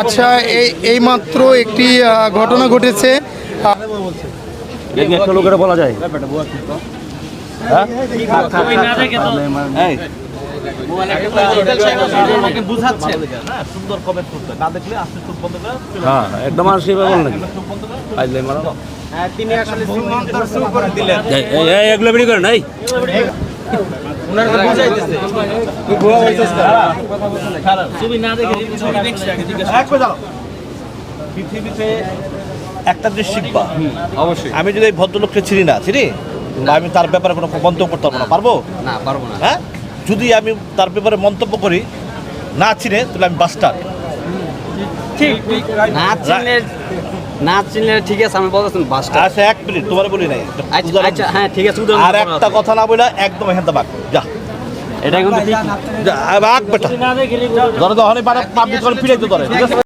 আচ্ছা এই এই মাত্র একটি ঘটনা ঘটেছে। বলা যায়। হ্যাঁ? এই। সুন্দর কমেন্ট করতে না দেখলে আস্তে চোখ বন্ধ করে হ্যাঁ একদম আর সেভাবে বল নাকি? তিনি আসলে শ্রীমন্তর করে দিলেন। এই এই এই এগুলো বিড়ি করেন এই পৃথিবীতে একটা জিনিস শিখবা। অবশ্যই। আমি যদি এই ভদ্রলোককে চিনি না চিনি? বা আমি তার ব্যাপারে কোনো মন্তব্য করতে পারব না। পারব? না পারব না। হ্যাঁ? যদি আমি তার ব্যাপারে মন্তব্য করি না চিনে তাহলে আমি বাস্টার না চিনলে না চিনলে ঠিক আছে আমি বলতেছেন বাসটা আচ্ছা এক মিনিট তোমার বলি নাই। আচ্ছা আচ্ছা। হ্যাঁ ঠিক আছে আর একটা কথা না বলে একদম এখান থেকে বাক যা। এটা কিন্তু ঠিক। বাক বেটা। ধরো তো অনেক পাবলিক করে ফিরে পারে ঠিক